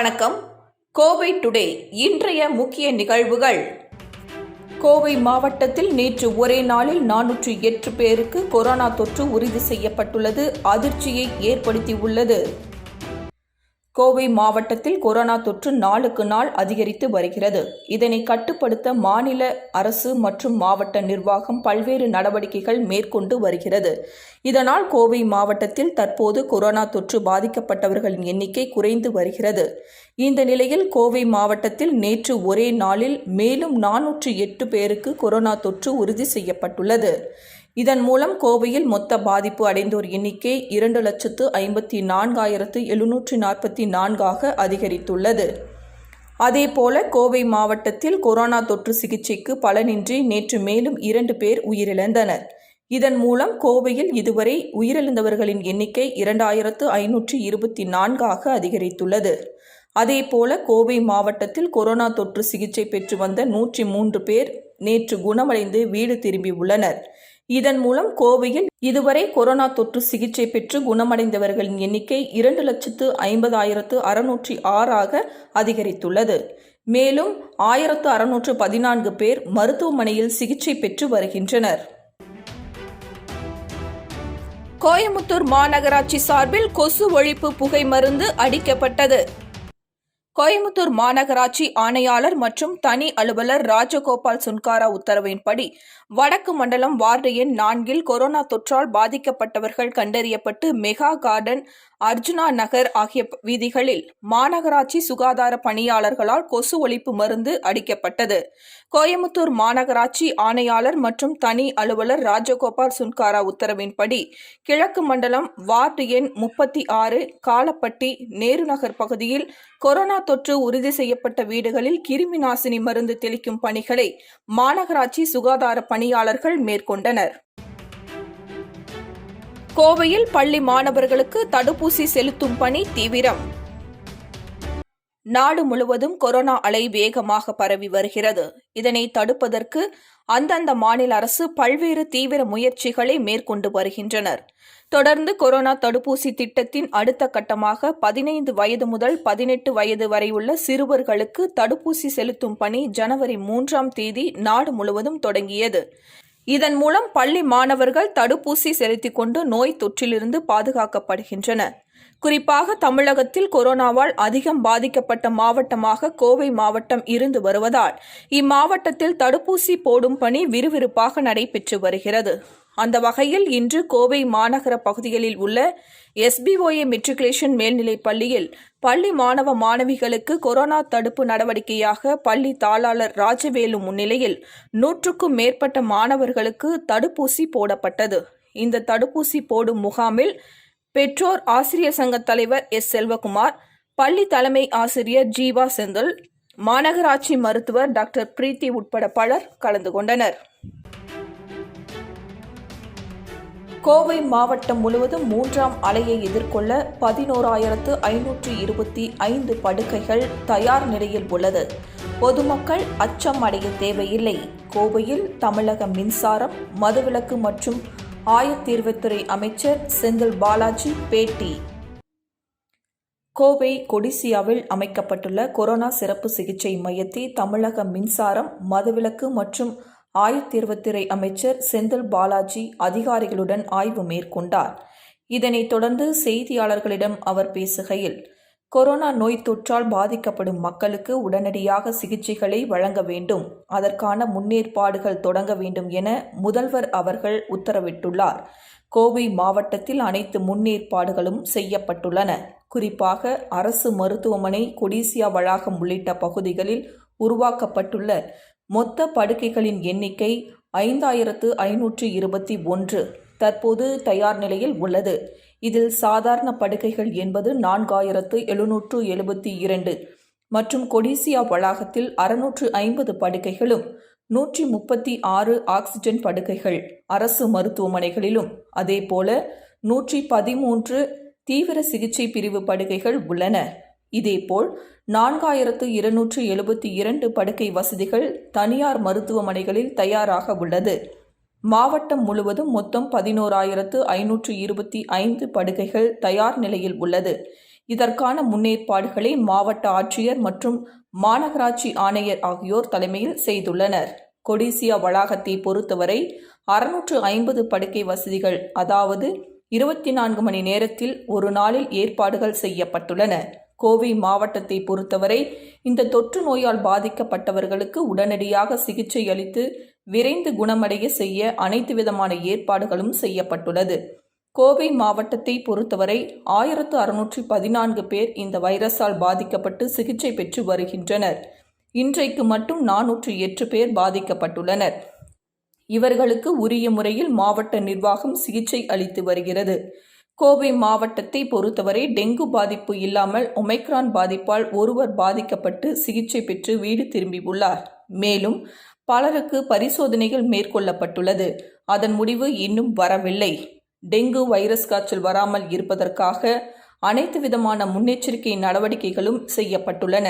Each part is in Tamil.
வணக்கம். கோவை டுடே இன்றைய முக்கிய நிகழ்வுகள். கோவை மாவட்டத்தில் நேற்று ஒரே நாளில் நானூற்று எட்டு பேருக்கு கொரோனா தொற்று உறுதி செய்யப்பட்டுள்ளது அதிர்ச்சியை ஏற்படுத்தியுள்ளது. கோவை மாவட்டத்தில் கொரோனா தொற்று நாளுக்கு நாள் அதிகரித்து வருகிறது. இதனை கட்டுப்படுத்த மாநில அரசு மற்றும் மாவட்ட நிர்வாகம் பல்வேறு நடவடிக்கைகள் மேற்கொண்டு வருகிறது. இதனால் கோவை மாவட்டத்தில் தற்போது கொரோனா தொற்று பாதிக்கப்பட்டவர்களின் எண்ணிக்கை குறைந்து வருகிறது. இந்த நிலையில் கோவை மாவட்டத்தில் நேற்று ஒரே நாளில் மேலும் நானூற்று எட்டு பேருக்கு கொரோனா தொற்று உறுதி செய்யப்பட்டுள்ளது. இதன் மூலம் கோவையில் மொத்த பாதிப்பு அடைந்தோர் எண்ணிக்கை இரண்டு லட்சத்து ஐம்பத்தி நான்காயிரத்து எழுநூற்றி நாற்பத்தி நான்காக அதிகரித்துள்ளது. அதேபோல கோவை மாவட்டத்தில் கொரோனா தொற்று சிகிச்சைக்கு பலனின்றி நேற்று மேலும் இரண்டு பேர் உயிரிழந்தனர். இதன் மூலம் கோவையில் இதுவரை உயிரிழந்தவர்களின் எண்ணிக்கை இரண்டாயிரத்து ஐநூற்றி இருபத்தி நான்காக அதிகரித்துள்ளது. அதேபோல கோவை மாவட்டத்தில் கொரோனா தொற்று சிகிச்சை பெற்று வந்த நூற்றி மூன்று பேர் நேற்று குணமடைந்து வீடு திரும்பியுள்ளனர். இதன் மூலம் கோவையில் இதுவரை கொரோனா தொற்று சிகிச்சை பெற்று குணமடைந்தவர்களின் எண்ணிக்கை இரண்டு லட்சத்து ஐம்பதாயிரத்து அறுநூற்றி ஆறாக அதிகரித்துள்ளது. மேலும் ஆயிரத்து அறுநூற்று பதினான்கு பேர் மருத்துவமனையில் சிகிச்சை பெற்று வருகின்றனர். கோயமுத்தூர் மாநகராட்சி சார்பில் கொசு ஒழிப்பு புகை மருந்து அடிக்கப்பட்டது. கோயம்புத்தூர் மாநகராட்சி ஆணையாளர் மற்றும் தனி அலுவலர் ராஜகோபால் சுன்காரா உத்தரவின்படி வடக்கு மண்டலம் வார்டு எண் நான்கில் கொரோனா தொற்றால் பாதிக்கப்பட்டவர்கள் கண்டறியப்பட்டு மெகா கார்டன் அர்ஜுனா நகர் ஆகிய வீதிகளில் மாநகராட்சி சுகாதார பணியாளர்களால் கொசு ஒழிப்பு மருந்து அடிக்கப்பட்டது. கோயமுத்தூர் மாநகராட்சி ஆணையாளர் மற்றும் தனி அலுவலர் ராஜகோபால் சுன்காரா உத்தரவின்படி கிழக்கு மண்டலம் வார்டு எண் முப்பத்தி ஆறு காலப்பட்டி நேரு நகர் பகுதியில் கொரோனா தொற்று உறுதி செய்யப்பட்ட வீடுகளில் கிருமி நாசினி மருந்து தெளிக்கும் பணிகளை மாநகராட்சி சுகாதார பணியாளர்கள் மேற்கொண்டனர். கோவையில் பள்ளி மாணவர்களுக்கு தடுப்பூசி செலுத்தும் பணி தீவிரம். நாடு முழுவதும் கொரோனா அலை வேகமாக பரவி வருகிறது. இதனை தடுப்பதற்கு அந்தந்த மாநில அரசு பல்வேறு தீவிர முயற்சிகளை மேற்கொண்டு வருகின்றனர். தொடர்ந்து கொரோனா தடுப்பூசி திட்டத்தின் அடுத்த கட்டமாக பதினைந்து வயது முதல் பதினெட்டு வயது வரை உள்ள சிறுவர்களுக்கு தடுப்பூசி செலுத்தும் பணி ஜனவரி மூன்றாம் தேதி நாடு முழுவதும் தொடங்கியது. இதன் மூலம் பள்ளி மாணவர்கள் தடுப்பூசி செலுத்திக் கொண்டு நோய் தொற்றிலிருந்து பாதுகாக்கப்படுகின்றனர். குறிப்பாக தமிழகத்தில் கொரோனாவால் அதிகம் பாதிக்கப்பட்ட மாவட்டமாக கோவை மாவட்டம் இருந்து வருவதால் இம்மாவட்டத்தில் தடுப்பூசி போடும் பணி விறுவிறுப்பாக நடைபெற்று வருகிறது. அந்த வகையில் இன்று கோவை மாநகர பகுதிகளில் உள்ள எஸ்பிஓஏ மெட்ரிகுலேஷன் மேல்நிலைப் பள்ளியில் பள்ளி மாணவ மாணவிகளுக்கு கொரோனா தடுப்பு நடவடிக்கையாக பள்ளி தாளாளர் ராஜவேலு முன்னிலையில் நூற்றுக்கும் மேற்பட்ட மாணவர்களுக்கு தடுப்பூசி போடப்பட்டது. இந்த தடுப்பூசி போடும் முகாமில் பெற்றோர் ஆசிரியர் சங்க தலைவர் எஸ். செல்வகுமார் பள்ளி தலைமை ஆசிரியர் ஜீவா செந்தில் மாநகராட்சி மருத்துவர் டாக்டர் பிரீத்தி உட்பட பலர் கலந்து கொண்டனர். கோவை மாவட்டம் முழுவதும் மூன்றாம் அலையை எதிர்கொள்ள பதினோராயிரத்து ஐநூற்று இருபத்தி ஐந்து படுக்கைகள் தயார் நிலையில் உள்ளது. பொதுமக்கள் அச்சம் அடைய தேவையில்லை. கோவையில் தமிழக மின்சாரம் மதுவிலக்கு மற்றும் ஆயத்தீர்வுத்துறை அமைச்சர் செந்தில் பாலாஜி பேட்டி. கோவை கொடிசியாவில் அமைக்கப்பட்டுள்ள கொரோனா சிறப்பு சிகிச்சை மையத்தை தமிழக மின்சாரம் மதுவிலக்கு மற்றும் ஆயத்தீர்வுத்துறை அமைச்சர் செந்தில் பாலாஜி அதிகாரிகளுடன் ஆய்வு மேற்கொண்டார். இதனைத் தொடர்ந்து செய்தியாளர்களிடம் அவர் பேசுகையில் கொரோனா நோய் தொற்றால் பாதிக்கப்படும் மக்களுக்கு உடனடியாக சிகிச்சைகளை வழங்க வேண்டும். அதற்கான முன்னேற்பாடுகள் தொடங்க வேண்டும் என முதல்வர் அவர்கள் உத்தரவிட்டுள்ளார். கோவை மாவட்டத்தில் அனைத்து முன்னேற்பாடுகளும் செய்யப்பட்டுள்ளன. குறிப்பாக அரசு மருத்துவமனை கொடிசியா வளாகம் உள்ளிட்ட பகுதிகளில் உருவாக்கப்பட்டுள்ள மொத்த படுக்கைகளின் எண்ணிக்கை ஐந்தாயிரத்து ஐநூற்று இருபத்தி ஒன்று. தற்போது தயார் நிலையில் உள்ளது. இதில் சாதாரண படுக்கைகள் என்பது நான்காயிரத்து எழுநூற்று எழுபத்தி இரண்டு மற்றும் கொடிசியா வளாகத்தில் அறுநூற்று ஐம்பது படுக்கைகளும் நூற்றி முப்பத்தி ஆறு ஆக்சிஜன் படுக்கைகள் அரசு மருத்துவமனைகளிலும். அதேபோல நூற்றி பதிமூன்று தீவிர சிகிச்சை பிரிவு படுக்கைகள் உள்ளன. இதேபோல் நான்காயிரத்து இருநூற்று எழுபத்தி இரண்டு படுக்கை வசதிகள் தனியார் மருத்துவமனைகளில் தயாராக உள்ளது. மாவட்டம் முழுவதும் மொத்தம் பதினோராயிரத்து ஐநூற்று இருபத்தி ஐந்து படுகைகள் தயார் நிலையில் உள்ளது. இதற்கான முன்னேற்பாடுகளை மாவட்ட ஆட்சியர் மற்றும் மாநகராட்சி ஆணையர் ஆகியோர் தலைமையில் செய்துள்ளனர். கொடிசியா வளாகத்தை பொறுத்தவரை அறுநூற்று ஐம்பது படுக்கை வசதிகள் அதாவது இருபத்தி நான்கு மணி நேரத்தில் ஒரு நாளில் ஏற்பாடுகள் செய்யப்பட்டுள்ளன. கோவை மாவட்டத்தை பொறுத்தவரை இந்த தொற்று நோயால் பாதிக்கப்பட்டவர்களுக்கு உடனடியாக சிகிச்சை அளித்து விரைந்து குணமடைய செய்ய அனைத்து விதமான ஏற்பாடுகளும் செய்யப்பட்டுள்ளது. கோவை மாவட்டத்தை பொறுத்தவரை ஆயிரத்து அறுநூற்றி பதினான்கு பேர் இந்த வைரஸால் பாதிக்கப்பட்டு சிகிச்சை பெற்று வருகின்றனர். இன்றைக்கு மட்டும் நானூற்று எட்டு பேர் பாதிக்கப்பட்டுள்ளனர். இவர்களுக்கு உரிய முறையில் மாவட்ட நிர்வாகம் சிகிச்சை அளித்து வருகிறது. கோவை மாவட்டத்தை பொறுத்தவரை டெங்கு பாதிப்பு இல்லாமல் ஒமைக்ரான் பாதிப்பால் ஒருவர் பாதிக்கப்பட்டு சிகிச்சை பெற்று வீடு திரும்பியுள்ளார். மேலும் பலருக்கு பரிசோதனைகள் மேற்கொள்ளப்பட்டுள்ளது. அதன் முடிவு இன்னும் வரவில்லை. டெங்கு வைரஸ் காய்ச்சல் வராமல் இருப்பதற்காக அனைத்து விதமான முன்னெச்சரிக்கை நடவடிக்கைகளும் செய்யப்பட்டுள்ளன.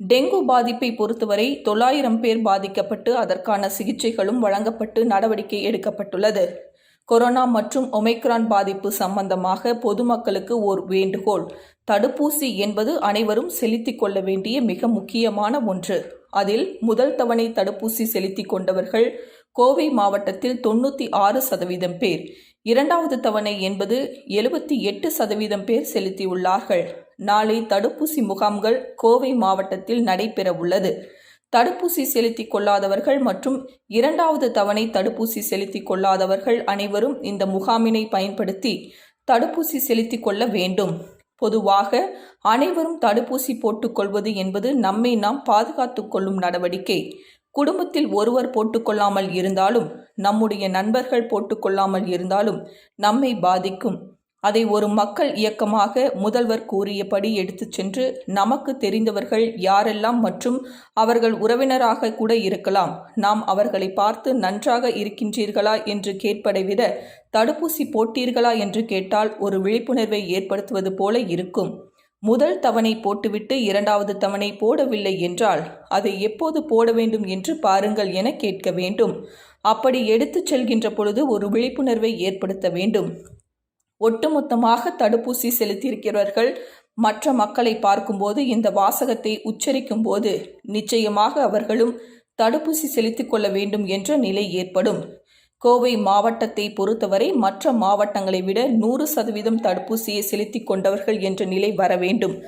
டெங்கு பாதிப்பை பொறுத்தவரை தொள்ளாயிரம் பேர் பாதிக்கப்பட்டு அதற்கான சிகிச்சைகளும் வழங்கப்பட்டு நடவடிக்கை எடுக்கப்பட்டுள்ளது. கொரோனா மற்றும் ஒமைக்ரான் பாதிப்பு சம்பந்தமாக பொதுமக்களுக்கு ஓர் வேண்டுகோள். தடுப்பூசி என்பது அனைவரும் செலுத்திக் கொள்ள வேண்டிய மிக முக்கியமான ஒன்று. அதில் முதல் தவணை தடுப்பூசி செலுத்திக் கொண்டவர்கள் கோவை மாவட்டத்தில் தொண்ணூற்றி ஆறு சதவீதம் பேர். இரண்டாவது தவணை என்பது எழுபத்தி எட்டு சதவீதம் பேர் செலுத்தியுள்ளார்கள். நாளை தடுப்பூசி முகாம்கள் கோவை மாவட்டத்தில் நடைபெற உள்ளது தடுப்பூசி செலுத்திக் கொள்ளாதவர்கள் மற்றும் இரண்டாவது தவணை தடுப்பூசி செலுத்திக் கொள்ளாதவர்கள் அனைவரும் இந்த முகாமினை பயன்படுத்தி தடுப்பூசி செலுத்திக் கொள்ள வேண்டும். பொதுவாக அனைவரும் தடுப்பூசி போட்டுக்கொள்வது என்பது நம்மை நாம் பாதுகாத்துக் கொள்ளும் நடவடிக்கை. குடும்பத்தில் ஒருவர் போட்டுக்கொள்ளாமல் இருந்தாலும் நம்முடைய நண்பர்கள் போட்டுக்கொள்ளாமல் இருந்தாலும் நம்மை பாதிக்கும். அதை ஒரு மக்கள் இயக்கமாக முதல்வர் கூறியபடி எடுத்துச் சென்று நமக்கு தெரிந்தவர்கள் யாரெல்லாம் மற்றும் அவர்கள் உறவினராக கூட இருக்கலாம். நாம் அவர்களை பார்த்து நன்றாக இருக்கின்றீர்களா என்று கேட்பதை விட தடுப்பூசி போட்டீர்களா என்று கேட்டால் ஒரு விழிப்புணர்வை ஏற்படுத்துவது போல இருக்கும். முதல் தவணை போட்டுவிட்டு இரண்டாவது தவணை போடவில்லை என்றால் அதை எப்போது போட வேண்டும் என்று பாருங்கள் என கேட்க வேண்டும். அப்படி எடுத்துச் செல்கின்ற பொழுது ஒரு விழிப்புணர்வை ஏற்படுத்த வேண்டும். ஒட்டுமொத்தமாக தடுப்பூசி செலுத்தியிருக்கிறவர்கள் மற்ற மக்களை பார்க்கும்போது இந்த வாசகத்தை உச்சரிக்கும் போது நிச்சயமாக அவர்களும் தடுப்பூசி செலுத்திக் கொள்ள வேண்டும் என்ற நிலை ஏற்படும். கோவை மாவட்டத்தை பொறுத்தவரை மற்ற மாவட்டங்களை விட நூறு சதவீதம் தடுப்பூசியை செலுத்திக் கொண்டவர்கள் என்ற நிலை வர வேண்டும்.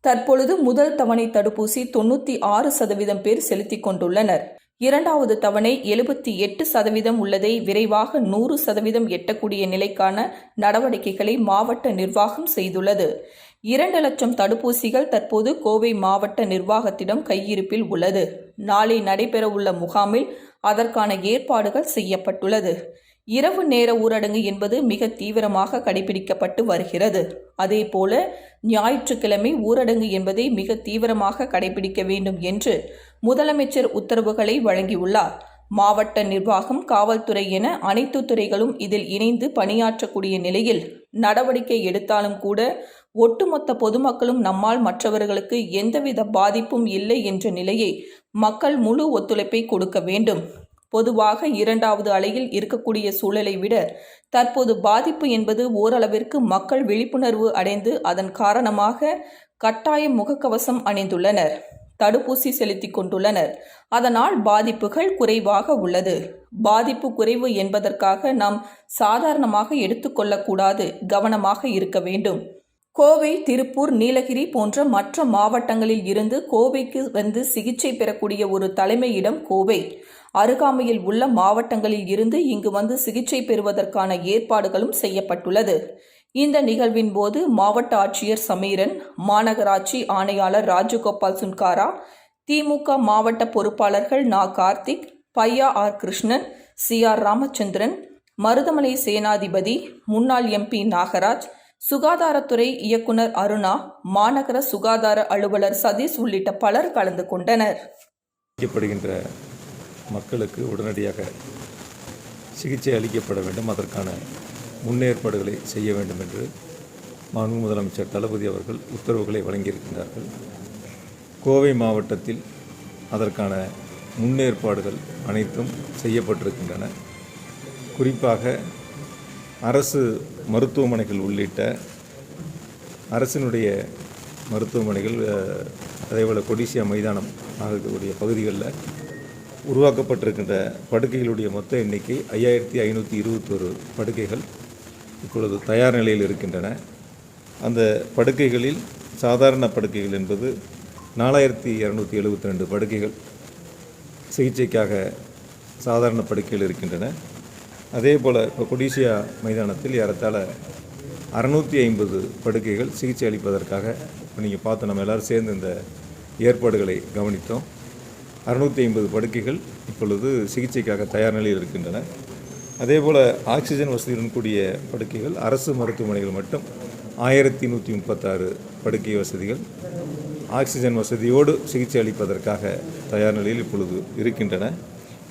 தற்பொழுது முதல் தவணை தடுப்பூசி தொண்ணூற்றி ஆறு சதவீதம் பேர் செலுத்திக் கொண்டுள்ளனர். இரண்டாவது தவணை எழுபத்தி எட்டு சதவீதம் உள்ளதை விரைவாக நூறு சதவீதம் எட்டக்கூடிய நிலைக்கான நடவடிக்கைகளை மாவட்ட நிர்வாகம் செய்துள்ளது. இரண்டு லட்சம் தடுப்பூசிகள் தற்போது கோவை மாவட்ட நிர்வாகத்திடம் கையிருப்பில் உள்ளது. நாளை நடைபெறவுள்ள முகாமில் அதற்கான ஏற்பாடுகள் செய்யப்பட்டுள்ளது. இரவு நேர ஊரடங்கு என்பது மிக தீவிரமாக கடைபிடிக்கப்பட்டு வருகிறது. அதேபோல ஞாயிற்றுக்கிழமை ஊரடங்கு என்பதை மிக தீவிரமாக கடைபிடிக்க வேண்டும் என்று முதலமைச்சர் உத்தரவுகளை வழங்கியுள்ளார். மாவட்ட நிர்வாகம் காவல்துறை என அனைத்து துறைகளும் இதில் இணைந்து பணியாற்றக்கூடிய நிலையில் நடவடிக்கை எடுத்தாலும் கூட ஒட்டுமொத்த பொதுமக்களும் நம்மால் மற்றவர்களுக்கு எந்தவித பாதிப்பும் இல்லை என்ற நிலையை மக்கள் முழு ஒத்துழைப்பை கொடுக்க வேண்டும். பொதுவாக இரண்டாவது அலையில் இருக்கக்கூடிய சூழலை விட தற்போது பாதிப்பு என்பது ஓரளவிற்கு மக்கள் விழிப்புணர்வு அடைந்து அதன் காரணமாக கட்டாய முகக்கவசம் அணிந்துள்ளனர் தடுப்பூசி செலுத்திக் கொண்டுள்ளனர். அதனால் பாதிப்புகள் குறைவாக உள்ளது. பாதிப்பு குறைவு என்பதற்காக நாம் சாதாரணமாக எடுத்துக்கொள்ளக்கூடாது கவனமாக இருக்க வேண்டும். கோவை திருப்பூர் நீலகிரி போன்ற மற்ற மாவட்டங்களில் இருந்து கோவைக்கு வந்து சிகிச்சை பெறக்கூடிய ஒரு தலைமையிடம் கோவை. அருகாமையில் உள்ள மாவட்டங்களில் இருந்து இங்கு வந்து சிகிச்சை பெறுவதற்கான ஏற்பாடுகளும் செய்யப்பட்டுள்ளது. இந்த நிகழ்வின் போது மாவட்ட ஆட்சியர் சமீரன் மாநகராட்சி ஆணையாளர் ராஜகோபால் சுன்காரா திமுக மாவட்ட பொறுப்பாளர்கள் நா. கார்த்திக் பையா R. Krishnan C. R. Ramachandran Marudhamalai Senathipathi முன்னாள் எம்பி நாகராஜ் சுகாதாரத்துறை இயக்குனர் அருணா மாநகர சுகாதார அலுவலர் சதீஷ் உள்ளிட்ட பலர் கலந்து கொண்டனர். மக்களுக்கு உடனடியாக சிகிச்சை அளிக்கப்பட வேண்டும். அதற்கான முன்னேற்பாடுகளை செய்ய வேண்டும் என்று மாண்பு முதலமைச்சர் தளபதி அவர்கள் உத்தரவுகளை வழங்கியிருக்கின்றார்கள். கோவை மாவட்டத்தில் அதற்கான முன்னேற்பாடுகள் அனைத்தும் செய்யப்பட்டிருக்கின்றன. குறிப்பாக அரசு மருத்துவமனைகள் உள்ளிட்ட அரசினுடைய மருத்துவமனைகள் அதேபோல் கொடிசியா மைதானம் ஆகக்கூடிய பகுதிகளில் உருவாக்கப்பட்டிருக்கின்ற படுக்கைகளுடைய மொத்த எண்ணிக்கை ஐயாயிரத்தி ஐநூற்றி இருபத்தொரு படுக்கைகள் இப்பொழுது தயார் நிலையில் இருக்கின்றன. அந்த படுக்கைகளில் சாதாரண படுக்கைகள் என்பது நாலாயிரத்தி இரநூத்தி எழுபத்தி ரெண்டு படுக்கைகள் சிகிச்சைக்காக சாதாரண படுக்கைகள் இருக்கின்றன. அதே போல் இப்போ கொடிசியா மைதானத்தில் ஏறத்தாழ அறுநூற்றி ஐம்பது படுக்கைகள் சிகிச்சை அளிப்பதற்காக இப்போ நீங்கள் பார்த்து நம்ம எல்லோரும் சேர்ந்து இந்த ஏற்பாடுகளை கவனித்தோம். அறுநூற்றி ஐம்பது படுக்கைகள் இப்பொழுது சிகிச்சைக்காக தயார் நிலையில் இருக்கின்றன. அதேபோல் ஆக்சிஜன் வசதியுடன் கூடிய படுக்கைகள் அரசு மருத்துவமனைகள் மட்டும் ஆயிரத்தி நூற்றி முப்பத்தாறு படுக்கை வசதிகள். ஆக்சிஜன் வசதியோடு சிகிச்சை அளிப்பதற்காக தயார் நிலையில் இப்பொழுது இருக்கின்றன.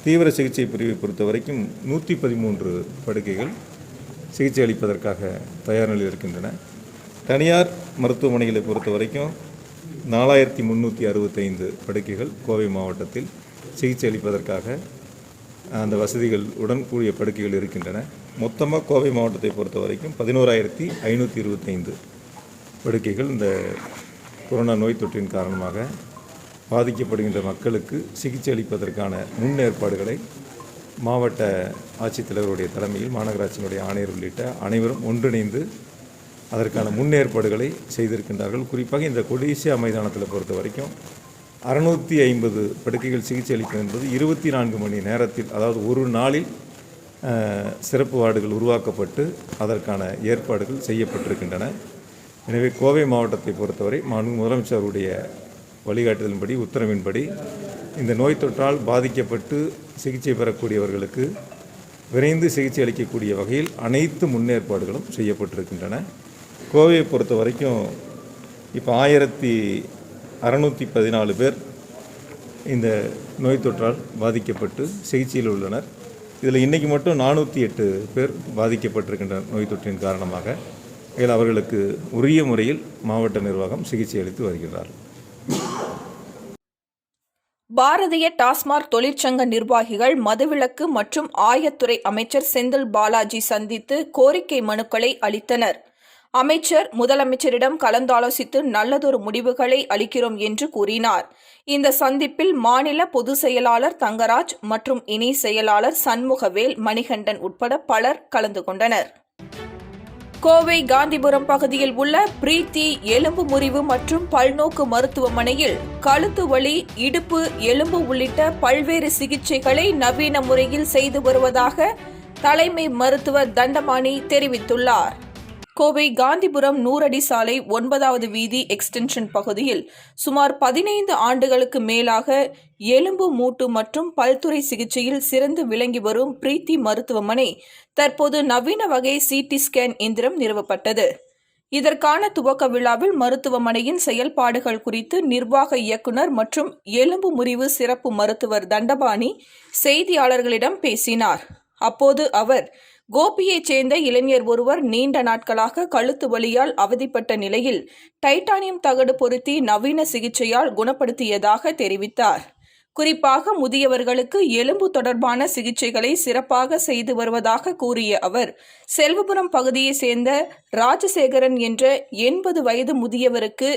தீவிர சிகிச்சை பிரிவை பொறுத்த வரைக்கும் நூற்றி பதிமூன்று படுக்கைகள் சிகிச்சை அளிப்பதற்காக தயார் நிலையில் இருக்கின்றன. தனியார் மருத்துவமனைகளை பொறுத்த வரைக்கும் நாலாயிரத்தி முந்நூற்றி அறுபத்தைந்து படுக்கைகள் கோவை மாவட்டத்தில் சிகிச்சை அளிப்பதற்காக அந்த வசதிகள் உடன் கூடிய படுக்கைகள் இருக்கின்றன. மொத்தமாக கோவை மாவட்டத்தை பொறுத்த வரைக்கும் பதினோராயிரத்தி ஐநூற்றி இருபத்தைந்து படுக்கைகள் இந்த கொரோனா நோய் தொற்றின் காரணமாக பாதிக்கப்படுகின்ற மக்களுக்கு சிகிச்சை அளிப்பதற்கான முன்னேற்பாடுகளை மாவட்ட ஆட்சித்தலைவருடைய தலைமையில் மாநகராட்சியினுடைய ஆணையர் உள்ளிட்ட அனைவரும் ஒன்றிணைந்து அதற்கான முன்னேற்பாடுகளை செய்திருக்கின்றார்கள். குறிப்பாக இந்த கொடிசியா மைதானத்தில் பொறுத்த வரைக்கும் அறுநூற்றி ஐம்பது படுக்கைகள் சிகிச்சை அளிக்கும் என்பது இருபத்தி நான்கு மணி நேரத்தில் அதாவது ஒரு நாளில் சிறப்பு வார்டுகள் உருவாக்கப்பட்டு அதற்கான ஏற்பாடுகள் செய்யப்பட்டிருக்கின்றன. எனவே கோவை மாவட்டத்தை பொறுத்தவரை மாண்பு முதலமைச்சருடைய வழிகாட்டுதலின்படி உத்தரவின்படி இந்த நோய் தொற்றால் பாதிக்கப்பட்டு சிகிச்சை பெறக்கூடியவர்களுக்கு விரைந்து சிகிச்சை அளிக்கக்கூடிய வகையில் அனைத்து முன்னேற்பாடுகளும் செய்யப்பட்டிருக்கின்றன. கோவையை பொறுத்த வரைக்கும் இப்போ ஆயிரத்தி அறநூற்றி பதினாலு பேர் இந்த நோய் தொற்றால் பாதிக்கப்பட்டு சிகிச்சையில் உள்ளனர். இதில் இன்றைக்கி மட்டும் நானூற்றி எட்டு பேர் பாதிக்கப்பட்டிருக்கின்ற நோய் தொற்றின் காரணமாக. இதில் அவர்களுக்கு உரிய முறையில் மாவட்ட நிர்வாகம் சிகிச்சை அளித்து வருகிறார்கள் பாரதிய டாஸ்மாக் தொழிற்சங்க நிர்வாகிகள் மதுவிலக்கு மற்றும் ஆயத்துறை அமைச்சர் செந்தில் பாலாஜி சந்தித்து கோரிக்கை மனுக்களை அளித்தனர். அமைச்சர் முதலமைச்சரிடம் கலந்தாலோசித்து நல்லதொரு முடிவுகளை அளிக்கிறோம் என்று கூறினார். இந்த சந்திப்பில் மாநில பொதுச் செயலாளர் தங்கராஜ் மற்றும் இணை செயலாளர் சண்முகவேல் மணிகண்டன் உட்பட பலர் கலந்து கொண்டனர். கோவை காந்திபுரம் பகுதியில் உள்ள பிரீத்தி எலும்பு முறிவு மற்றும் பல்நோக்கு மருத்துவமனையில் கழுத்து வலி இடுப்பு எலும்பு உள்ளிட்ட பல்வேறு சிகிச்சைகளை நவீன முறையில் செய்து வருவதாக தலைமை மருத்துவர் தண்டபாணி தெரிவித்துள்ளார். கோவை காந்திபுரம் நூறடி சாலை ஒன்பதாவது வீதி எக்ஸ்டென்ஷன் பகுதியில் சுமார் பதினைந்து ஆண்டுகளுக்கு மேலாக எலும்பு மூட்டு மற்றும் பல்துறை சிகிச்சையில் சிறந்து விளங்கி வரும் பிரீத்தி மருத்துவமனை தற்போது நவீன வகை சிடி ஸ்கேன் எந்திரம் நிறுவப்பட்டது. இதற்கான துவக்க விழாவில் மருத்துவமனையின் செயல்பாடுகள் குறித்து நிர்வாக இயக்குனர் மற்றும் எலும்பு முறிவு சிறப்பு மருத்துவர் தண்டபாணி செய்தியாளர்களிடம் பேசினார். அப்போது அவர் கோபியைச் சேர்ந்த இளைஞர் ஒருவர் நீண்ட நாட்களாக கழுத்து வலியால் அவதிப்பட்ட நிலையில் டைட்டானியம் தகடு பொருத்தி நவீன சிகிச்சையால் குணப்படுத்தியதாக தெரிவித்தார். குறிப்பாக முதியவர்களுக்கு எலும்பு தொடர்பான சிகிச்சைகளை சிறப்பாக செய்து வருவதாக கூறிய அவர் செல்வபுரம் பகுதியைச் சேர்ந்த ராஜசேகரன் என்ற எண்பது வயது முதியவருக்கு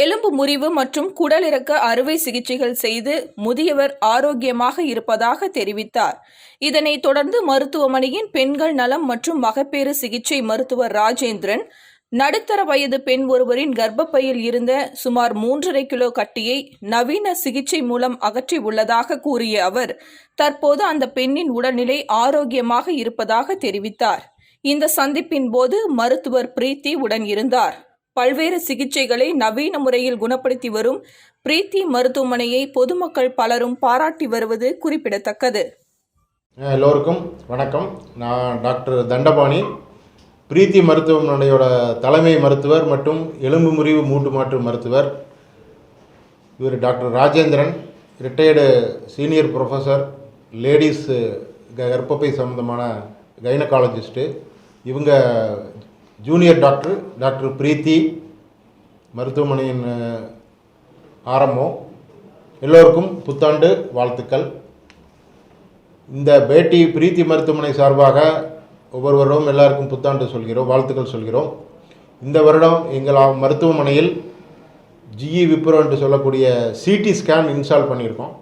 எலும்பு முறிவு மற்றும் குடலிறக்க அறுவை சிகிச்சைகள் செய்து முதியவர் ஆரோக்கியமாக இருப்பதாக தெரிவித்தார். இதனைத் தொடர்ந்து மருத்துவமனையின் பெண்கள் நலம் மற்றும் மகப்பேறு சிகிச்சை மருத்துவர் ராஜேந்திரன் நடுத்தர வயது பெண் ஒருவரின் கர்ப்பப்பையில் இருந்த சுமார் மூன்றரை கிலோ கட்டியை நவீன சிகிச்சை மூலம் அகற்றி உள்ளதாக கூறிய அவர் தற்போது அந்த பெண்ணின் உடல்நிலை ஆரோக்கியமாக இருப்பதாக தெரிவித்தார். இந்த சந்திப்பின் போது மருத்துவர் பிரீத்தி உடன் இருந்தார். பல்வேறு சிகிச்சைகளை நவீன முறையில் குணப்படுத்தி வரும் பிரீத்தி மருத்துவமனையை பொதுமக்கள் பலரும் பாராட்டி வருவது குறிப்பிடத்தக்கது. எல்லோருக்கும் வணக்கம். நான் டாக்டர் தண்டபாணி. பிரீத்தி மருத்துவமனையோட தலைமை மருத்துவர் மற்றும் எலும்பு முறிவு மூட்டு மாற்று மருத்துவர் இவர் doctor Rajendran retired senior professor ladies கர்ப்பப்பை சம்மந்தமான கைனகாலஜிஸ்ட்டு இவங்க ஜூனியர் டாக்டர் டாக்டர் பிரீத்தி மருத்துவமனையின் ஆரம்பம். எல்லோருக்கும் புத்தாண்டு வாழ்த்துக்கள். இந்த பேட்டி பிரீத்தி மருத்துவமனை சார்பாக ஒவ்வொரு வருடமும் எல்லாருக்கும் புத்தாண்டு சொல்கிறோம் வாழ்த்துக்கள் சொல்கிறோம். இந்த வருடம் எங்கள் மருத்துவமனையில் ஜிஇ விப்ரோ என்று சொல்லக்கூடிய சிடி ஸ்கேன் இன்ஸ்டால் பண்ணியிருக்கோம்.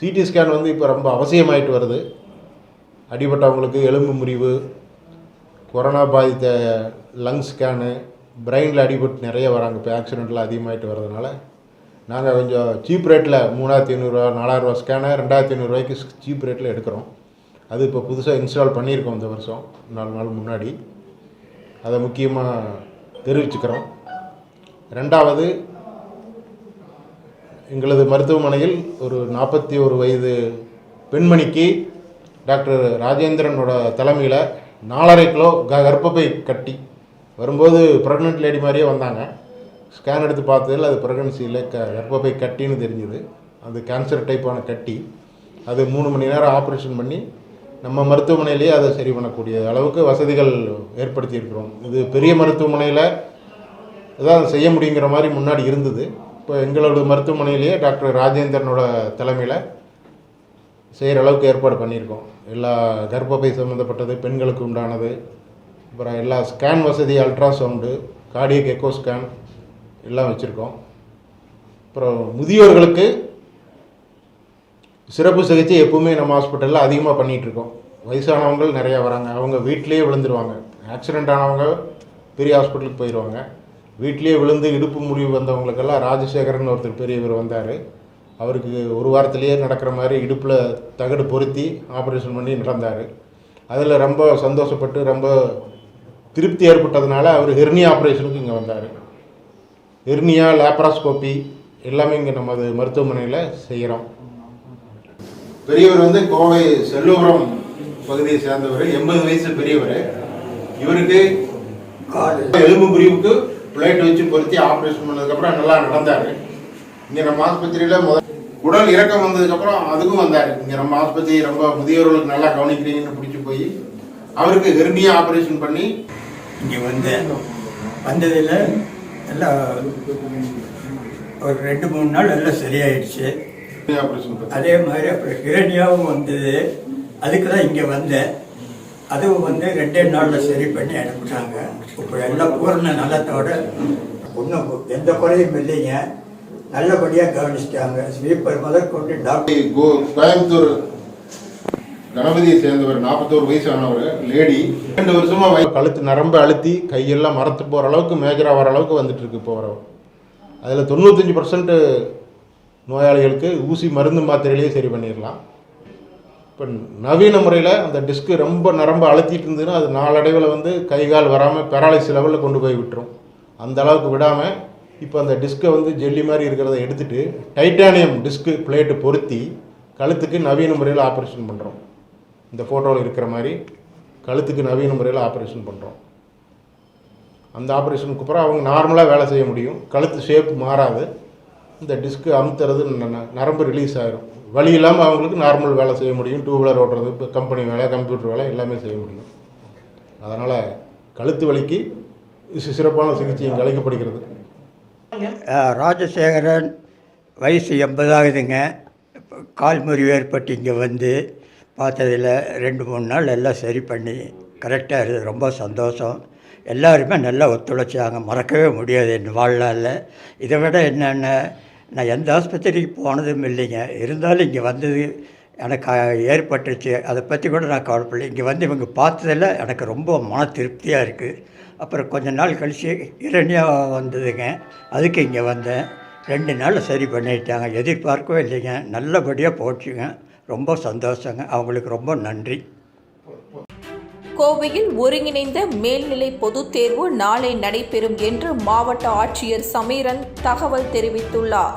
சிடி ஸ்கேன் வந்து இப்போ ரொம்ப அவசியமாயிட்டு வருது. அடிபட்டவங்களுக்கு எலும்பு முறிவு கொரோனா பாதித்த லங் ஸ்கேனு பிரெயினில் அடிபட்டு நிறைய வராங்க. இப்போ ஆக்சிடெண்ட்லாம் அதிகமாகிட்டு வர்றதுனால நாங்கள் கொஞ்சம் சீப் ரேட்டில் மூணாயிரத்தி ஐநூறுரூவா நாலாயிரரூவா ஸ்கேனை ரெண்டாயிரத்தி ஐநூறுரூவாய்க்கு சீப் ரேட்டில் எடுக்கிறோம். அது இப்போ புதுசாக இன்ஸ்டால் பண்ணியிருக்கோம் இந்த வருஷம் நாலு நாள் முன்னாடி. அதை முக்கியமாக தெரிவிச்சுக்கிறோம். ரெண்டாவது எங்களது மருத்துவமனையில் ஒரு நாற்பத்தி ஒரு வயது பெண்மணிக்கு டாக்டர் ராஜேந்திரனோட தலைமையில் நாலரை கிலோ க கர்ப்பப்பை கட்டி வரும்போது ப்ரெக்னென்ட் லேடி மாதிரியே வந்தாங்க. ஸ்கேன் எடுத்து பார்த்ததில் அது ப்ரெக்னன்சியில் க கர்ப்பப்பை கட்டின்னு தெரிஞ்சுது. அது கேன்சர் டைப்பான கட்டி. அது மூணு மணி நேரம் ஆப்ரேஷன் பண்ணி நம்ம மருத்துவமனையிலேயே அதை சரி பண்ணக்கூடிய அளவுக்கு வசதிகள் ஏற்படுத்தியிருக்கிறோம். இது பெரிய மருத்துவமனையில் இதான் செய்ய முடியுங்கிற மாதிரி முன்னாடி இருந்தது. இப்போ எங்களோட மருத்துவமனையிலேயே டாக்டர் ராஜேந்திரனோட தலைமையில் செய்கிற அளவுக்கு ஏற்பாடு பண்ணியிருக்கோம். எல்லா கர்ப்பப்பை சம்மந்தப்பட்டது பெண்களுக்கு உண்டானது அப்புறம் எல்லா ஸ்கேன் வசதி அல்ட்ராசவுண்டு கார்டியக் எக்கோ ஸ்கேன் எல்லாம் வச்சுருக்கோம். அப்புறம் முதியோர்களுக்கு சிறப்பு சிகிச்சை எப்பவுமே நம்ம ஹாஸ்பிட்டலில் அதிகமாக பண்ணிகிட்ருக்கோம் வயசானவங்கள் நிறையா வராங்க. அவங்க வீட்டிலேயே விழுந்துருவாங்க. ஆக்சிடெண்ட் ஆனவங்க பெரிய ஹாஸ்பிட்டலுக்கு போயிடுவாங்க வீட்டிலேயே விழுந்து இடுப்பு முறிவு வந்தவங்களுக்கெல்லாம் ராஜசேகரன் ஒருத்தர் பெரியவர் வந்தார். அவருக்கு ஒரு வாரத்திலேயே நடக்கிற மாதிரி இடுப்பில் தகடு பொருத்தி ஆப்ரேஷன் பண்ணி நடந்தார். அதில் ரொம்ப சந்தோஷப்பட்டு ரொம்ப திருப்தி ஏற்பட்டதுனால அவர் ஹெர்னியா ஆப்ரேஷனுக்கு இங்கே வந்தார். ஹெர்னியா லேப்ராஸ்கோப்பி எல்லாமே இங்கே நமது மருத்துவமனையில் செய்கிறோம் பெரியவர் வந்து கோவை செல்லூரம் பகுதியை சேர்ந்தவர் எண்பது வயசு பெரியவர். இவருக்கு எலும்பு முறிவுக்கு பிளேட் வச்சு பொருத்தி ஆப்ரேஷன் பண்ணதுக்கப்புறம் நல்லா நடந்தார். இங்கே நம்ம ஆஸ்பத்திரியில் முதல் உடல் இறக்கம் வந்ததுக்கப்புறம் அதுக்கும் வந்தார். இங்கே நம்ம ஆஸ்பத்திரி ரொம்ப முதியோர்களுக்கு நல்லா கவனிக்கிறீங்கன்னு பிடிச்சி போய் அவருக்கு ஹெர்னியா ஆப்ரேஷன் பண்ணி இங்கே வந்தேன் வந்ததில் எல்லாம் ஒரு ரெண்டு மூணு நாள் எல்லாம் சரியாயிடுச்சு. அதே மாதிரி அப்புறம் ஹிரண்யாவும் வந்தது. அதுக்கு தான் இங்கே வந்தேன். அதுவும் வந்து ரெண்டே நாளில் சரி பண்ணி அனுப்பிட்டாங்க இப்போ எல்லாம் பூர்ண நலத்தோட ஒன்றும் எந்த குறையும் இல்லைங்க. நல்லபடியாக கவனிச்சிட்டாங்க. ஸ்வீப்பர் முதற்கொண்டு டாக்டர் கோ- கோயம்புத்தூர் கணபதியை சேர்ந்தவர் நாற்பத்தோரு வயசானவர் லேடி. ரெண்டு வருஷமா கழுத்து நரம்பு அழுத்தி கையெல்லாம் மரத்து போகிற அளவுக்கு மேஜராக வர அளவுக்கு வந்துட்டு இருக்கு இப்போ அதில் தொண்ணூத்தஞ்சு பர்சன்ட் நோயாளிகளுக்கு ஊசி மருந்து மாத்திரையிலேயே சரி பண்ணிடலாம். இப்போ நவீன முறையில் அந்த டிஸ்க்கு ரொம்ப நரம்பு அழுத்திட்டு இருந்ததுன்னா அது நாளடைவில் வந்து கை கால் வராமல் பெராலிஸ் லெவலில் கொண்டு போய் விட்டுரும். அந்த அளவுக்கு விடாமல் இப்போ அந்த டிஸ்கை வந்து ஜெல்லி மாதிரி இருக்கிறத எடுத்துட்டு டைட்டானியம் டிஸ்க்கு பிளேட்டு பொருத்தி கழுத்துக்கு நவீன முறையில் ஆப்ரேஷன் பண்ணுறோம் இந்த ஃபோட்டோவில் இருக்கிற மாதிரி கழுத்துக்கு நவீன முறையில் ஆப்ரேஷன் பண்ணுறோம் அந்த ஆப்ரேஷனுக்கு அப்புறம் அவங்க நார்மலாக வேலை செய்ய முடியும். கழுத்து ஷேப் மாறாது. இந்த டிஸ்க்கு அமுத்துறது ந- நரம்பு ரிலீஸ் ஆகிடும் வழி இல்லாமல் அவங்களுக்கு நார்மல் வேலை செய்ய முடியும். டூ வீலர் ஓட்டுறது இப்போ கம்பெனி வேலை கம்ப்யூட்டர் வேலை எல்லாமே செய்ய முடியும். அதனால் கழுத்து வலிக்கு சிறப்பான சிகிச்சை இங்கே அளிக்கப்படுகிறது ராஜசேகரன் வயசு எண்பதாகுதுங்க. கால் முறிவு ஏற்பட்டு இங்கே வந்து பார்த்ததில் ரெண்டு மூணு நாள் எல்லாம் சரி பண்ணி கரெக்டாக இருக்குது ரொம்ப சந்தோஷம். எல்லாருமே நல்லா ஒத்துழைச்சாங்க. மறக்கவே முடியாது என் வாழ்நாளில். இதை விட என்னென்ன நான் எந்த ஆஸ்பத்திரிக்கு போனதும் இல்லைங்க. இருந்தாலும் இங்கே வந்தது எனக்கு ஏற்பட்டுச்சு. அதை பற்றி கூட நான் கவலைப்படல. இங்கே வந்து இவங்க பார்த்ததில் எனக்கு ரொம்ப மன திருப்தியாக இருக்குது அப்புறம் கொஞ்ச நாள் கழித்து இரணியாக வந்ததுங்க. அதுக்கு இங்கே வந்தேன். ரெண்டு நாள் சரி பண்ணிட்டாங்க. எதிர்பார்க்கவே இல்லைங்க. நல்லபடியாக போச்சுங்க. ரொம்ப சந்தோஷங்க. அவங்களுக்கு ரொம்ப நன்றி. கோவையில் ஒருங்கிணைந்த மேல்நிலை பொதுத் தேர்வு நாளை நடைபெறும் என்று மாவட்ட ஆட்சியர் சமீரன் தகவல் தெரிவித்துள்ளார்.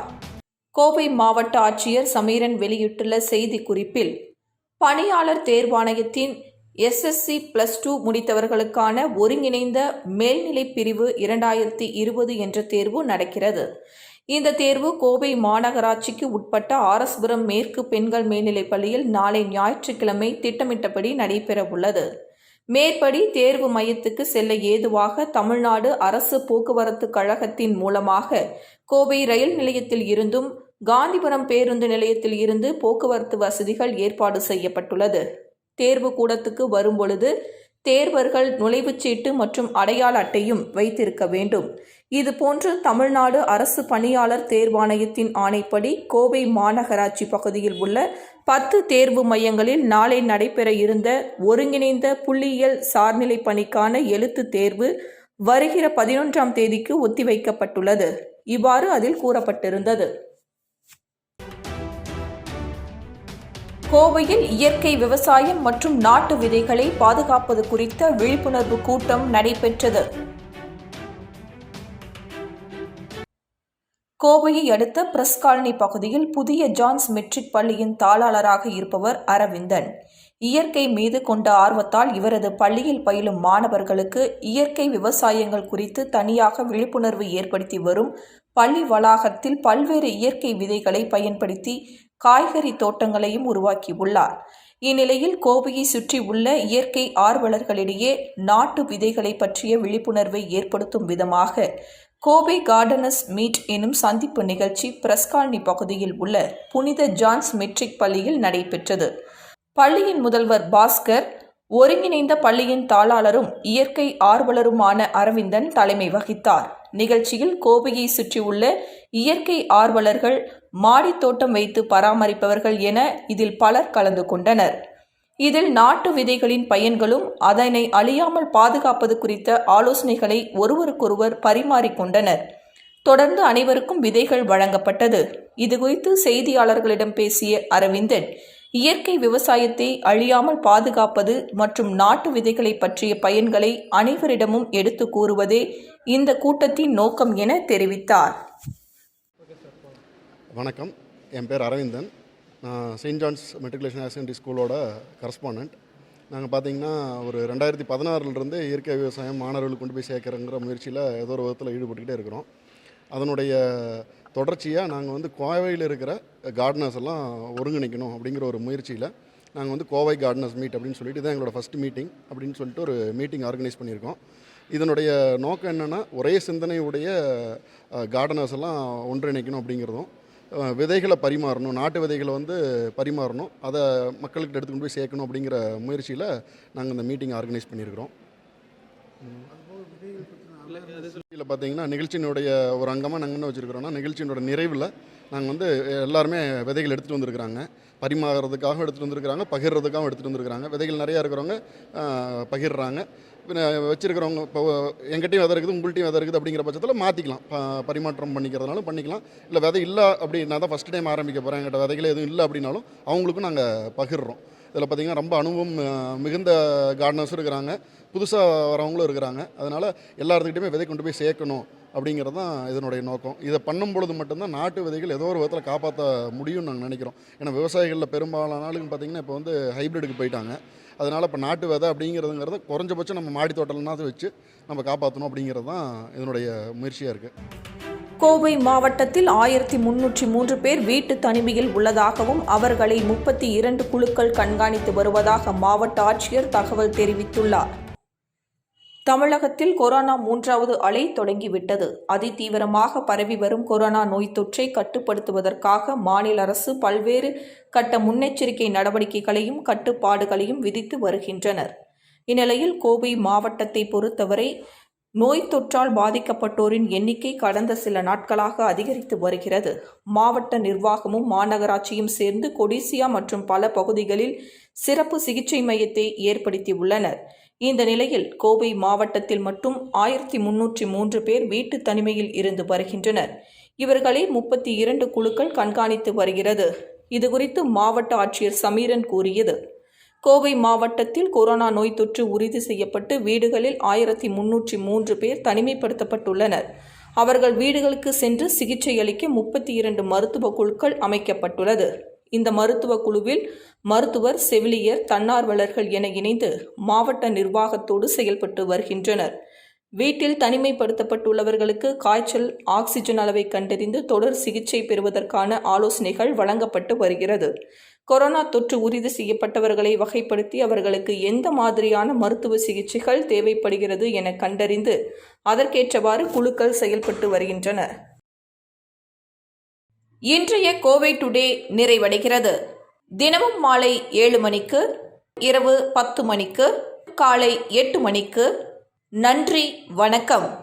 கோவை மாவட்ட ஆட்சியர் சமீரன் வெளியிட்டுள்ள செய்திக்குறிப்பில் பணியாளர் தேர்வாணையத்தின் எஸ்எஸ்சி பிளஸ் டூ முடித்தவர்களுக்கான ஒருங்கிணைந்த மேல்நிலை பிரிவு இரண்டாயிரத்தி இருபது என்ற தேர்வு நடக்கிறது. இந்த தேர்வு கோவை மாநகராட்சிக்கு உட்பட்ட ஆரஸ்புரம் மேற்கு பெண்கள் மேல்நிலைப் பள்ளியில் நாளை ஞாயிற்றுக்கிழமை திட்டமிட்டபடி நடைபெற உள்ளது மேற்படி தேர்வு மையத்துக்கு செல்ல ஏதுவாக தமிழ்நாடு அரசு போக்குவரத்து கழகத்தின் மூலமாக கோவை ரயில் நிலையத்தில் இருந்தும் காந்திபுரம் பேருந்து நிலையத்தில் இருந்து போக்குவரத்து வசதிகள் ஏற்பாடு செய்யப்பட்டுள்ளது. தேர்வு கூடத்துக்கு வரும்பொழுது தேர்வர்கள் நுழைவுச்சீட்டு மற்றும் அடையாள அட்டையும் வைத்திருக்க வேண்டும். இதுபோன்று தமிழ்நாடு அரசு பணியாளர் தேர்வாணையத்தின் ஆணைப்படி கோவை மாநகராட்சி பகுதியில் உள்ள பத்து தேர்வு மையங்களில் நாளை நடைபெற இருந்த ஒருங்கிணைந்த புள்ளியியல் சார்நிலை பணிக்கான எழுத்து தேர்வு வருகிற பதினொன்றாம் தேதிக்கு ஒத்திவைக்கப்பட்டுள்ளது. இவ்வாறு அதில் கூறப்பட்டிருந்தது. கோவையில் இயற்கை விவசாயம் மற்றும் நாட்டு விதைகளை பாதுகாப்பது குறித்த விழிப்புணர்வு கூட்டம் நடைபெற்றது. கோவையை அடுத்த பிரஸ் காலனி பகுதியில் புதிய ஜான்ஸ் மெட்ரிக் பள்ளியின் தாளாளராக இருப்பவர் அரவிந்தன். இயற்கை மீது கொண்ட ஆர்வத்தால் இவரது பள்ளியில் பயிலும் மாணவர்களுக்கு இயற்கை விவசாயங்கள் குறித்து தனியாக விழிப்புணர்வு ஏற்படுத்தி வரும் பள்ளி வளாகத்தில் பல்வேறு இயற்கை விதைகளை பயன்படுத்தி காய்கறி தோட்டங்களையும் உருவாக்கியுள்ளார். இந்நிலையில் கோவையை சுற்றி உள்ள இயற்கை ஆர்வலர்களிடையே நாட்டு விதைகளை பற்றிய விழிப்புணர்வை ஏற்படுத்தும் விதமாக கோவை கார்டனர்ஸ் மீட் எனும் சந்திப்பு நிகழ்ச்சி பிரஸ்காலனி பகுதியில் உள்ள புனித ஜான்ஸ் மெட்ரிக் பள்ளியில் நடைபெற்றது. பள்ளியின் முதல்வர் பாஸ்கர் ஒருங்கிணைந்த பள்ளியின் தாளாளரும் இயற்கை ஆர்வலருமான அரவிந்தன் தலைமை வகித்தார். நிகழ்ச்சியில் கோவையை சுற்றியுள்ள இயற்கை ஆர்வலர்கள் மாடித் தோட்டம் வைத்து பராமரிப்பவர்கள் என இதில் பலர் கலந்து கொண்டனர். இதில் நாட்டு விதைகளின் பயன்களும் அதனை அழியாமல் பாதுகாப்பது குறித்த ஆலோசனைகளை ஒருவருக்கொருவர் பரிமாறிக்கொண்டனர். தொடர்ந்து அனைவருக்கும் விதைகள் வழங்கப்பட்டது. இதுகுறித்து செய்தியாளர்களிடம் பேசிய அரவிந்தன் இயற்கை விவசாயத்தை அழியாமல் பாதுகாப்பது மற்றும் நாட்டு விதைகளை பற்றிய பயன்களை அனைவரிடமும் எடுத்து கூறுவதே இந்த கூட்டத்தின் நோக்கம் என தெரிவித்தார். வணக்கம். என் பேர் அரவிந்தன். நான் saint John's matriculation higher secondary ஸ்கூலோட கரஸ்பாண்டன்ட் நாங்கள் பார்த்தீங்கன்னா ஒரு ரெண்டாயிரத்தி பதினாறுலேருந்து இயற்கை விவசாயம் மாணவர்கள் கொண்டு போய் சேர்க்குறங்கிற முயற்சியில் ஏதோ ஒரு விதத்தில் ஈடுபட்டுக்கிட்டே இருக்கிறோம். அதனுடைய தொடர்ச்சியாக நாங்கள் வந்து கோவையில் இருக்கிற கார்டனர்ஸ் எல்லாம் ஒருங்கிணைக்கணும் அப்படிங்கிற ஒரு முயற்சியில் நாங்கள் வந்து கோவை கார்டனர்ஸ் மீட் அப்படின்னு சொல்லிட்டு இதான் எங்களோட ஃபஸ்ட் மீட்டிங் அப்படின்னு சொல்லிட்டு ஒரு மீட்டிங் ஆர்கனைஸ் பண்ணியிருக்கோம். இதனுடைய நோக்கம் என்னென்னா ஒரே சிந்தனையுடைய கார்டனர்ஸ் எல்லாம் ஒன்றிணைக்கணும் அப்படிங்கிறதும் விதைகளை பரிமாறணும் நாட்டு விதைகளை வந்து பரிமாறணும். அதை மக்களுக்கு எடுத்துக்கொண்டு போய் சேர்க்கணும் அப்படிங்கிற முயற்சியில் நாங்கள் இந்த மீட்டிங் ஆர்கனைஸ் பண்ணியிருக்கிறோம். இதில் பார்த்தீங்கன்னா நிகழ்ச்சியினுடைய ஒரு அங்கமாக நாங்கள் என்ன வச்சுருக்கிறோன்னா நிகழ்ச்சியினோட நிறைவில் நாங்கள் வந்து எல்லாருமே விதைகள் எடுத்துகிட்டு வந்திருக்கிறாங்க. பரிமாறுறதுக்காகவும் எடுத்துகிட்டு வந்திருக்கிறாங்க பகிர்றதுக்காகவும் எடுத்துகிட்டு வந்திருக்கிறாங்க. விதைகள் நிறையா இருக்கிறவங்க பகிர்றாங்க. வச்சுருக்கிறவங்க இப்போ எங்கிட்டையும் விதை இருக்குது உங்கள்கிட்டையும் விதை இருக்குது அப்படிங்கிற பட்சத்தில் மாற்றிக்கலாம் பரிமாற்றம் பண்ணிக்கிறதுனாலும் பண்ணிக்கலாம். இல்லை விதை இல்லை அப்படின்னா தான் ஃபஸ்ட் டைம் ஆரம்பிக்க போகிறேன் எங்கிட்ட விதைகள் எதுவும் இல்லை அப்படின்னாலும் அவங்களுக்கும் நாங்கள் பகிர்றோம். இதில் பார்த்திங்கன்னா ரொம்ப அனுபவம் மிகுந்த கார்டனர்ஸும் இருக்கிறாங்க. புதுசாக வரவங்களும் இருக்கிறாங்க. அதனால் எல்லாத்துக்கிட்டையுமே விதை கொண்டு போய் சேர்க்கணும் அப்படிங்கிறது தான் இதனுடைய நோக்கம். இதை பண்ணும் பொழுது மட்டும்தான் நாட்டு விதைகள் ஏதோ ஒரு விதத்தில் காப்பாற்ற முடியும்னு நாங்கள் நினைக்கிறோம். ஏன்னா விவசாயிகளில் பெரும்பாலான ஆளுங்க பார்த்திங்கன்னா இப்போ வந்து ஹைப்ரிடுக்கு போயிட்டாங்க. அதனால் இப்போ நாட்டு விதை அப்படிங்கிறதுங்கிறத குறைஞ்சபட்சம் நம்ம மாடி தோட்டம்னாவது வச்சு நம்ம காப்பாற்றணும் அப்படிங்கிறது தான் இதனுடைய முயற்சியாக இருக்குது கோவை மாவட்டத்தில் ஆயிரத்தி முன்னூற்றி மூன்று பேர் வீட்டு தனிமையில் உள்ளதாகவும் அவர்களை முப்பத்தி இரண்டு குழுக்கள் கண்காணித்து வருவதாக மாவட்ட ஆட்சியர் தகவல் தெரிவித்துள்ளார். தமிழகத்தில் கொரோனா மூன்றாவது அலை தொடங்கிவிட்டது. அதிதீவிரமாக பரவி வரும் கொரோனா நோய் தொற்றை கட்டுப்படுத்துவதற்காக மாநில அரசு பல்வேறு கட்ட முன்னெச்சரிக்கை நடவடிக்கைகளையும் கட்டுப்பாடுகளையும் விதித்து வருகின்றனர். இந்நிலையில் கோவை மாவட்டத்தை பொறுத்தவரை நோய் தொற்றால் பாதிக்கப்பட்டோரின் எண்ணிக்கை கடந்த சில நாட்களாக அதிகரித்து வருகிறது. மாவட்ட நிர்வாகமும் மாநகராட்சியும் சேர்ந்து கொடிசியா மற்றும் பல பகுதிகளில் சிறப்பு சிகிச்சை மையத்தை ஏற்படுத்தியுள்ளனர். இந்த நிலையில் கோவை மாவட்டத்தில் மட்டும் ஆயிரத்தி முன்னூற்றி மூன்று பேர் வீட்டு தனிமையில் இருந்து வருகின்றனர். இவர்களை முப்பத்தி இரண்டு குழுக்கள் கண்காணித்து வருகிறது. இதுகுறித்து மாவட்ட ஆட்சியர் சமீரன் கூறியது. கோவை மாவட்டத்தில் கொரோனா நோய் தொற்று உறுதி செய்யப்பட்டு வீடுகளில் ஆயிரத்தி முன்னூற்றி மூன்று பேர் தனிமைப்படுத்தப்பட்டுள்ளனர். அவர்கள் வீடுகளுக்கு சென்று சிகிச்சை அளிக்க முப்பத்தி இரண்டு மருத்துவ குழுக்கள் அமைக்கப்பட்டுள்ளது. இந்த மருத்துவ குழுவில் மருத்துவர் செவிலியர் தன்னார்வலர்கள் என இணைந்து மாவட்ட நிர்வாகத்தோடு செயல்பட்டு வருகின்றனர். வீட்டில் தனிமைப்படுத்தப்பட்டுள்ளவர்களுக்கு காய்ச்சல் ஆக்சிஜன் அளவை கண்டறிந்து தொடர் சிகிச்சை பெறுவதற்கான ஆலோசனைகள் வழங்கப்பட்டு வருகிறது. கொரோனா தொற்று உறுதி செய்யப்பட்டவர்களை வகைப்படுத்தி அவர்களுக்கு எந்த மாதிரியான மருத்துவ சிகிச்சைகள் தேவைப்படுகிறது என கண்டறிந்து அதற்கேற்றவாறு குழுக்கள் செயல்பட்டு வருகின்றன இன்றைய கோவை டுடே நிறைவடைகிறது. தினமும் மாலை ஏழு மணிக்கு இரவு பத்து மணிக்கு காலை எட்டு மணிக்கு. நன்றி வணக்கம்.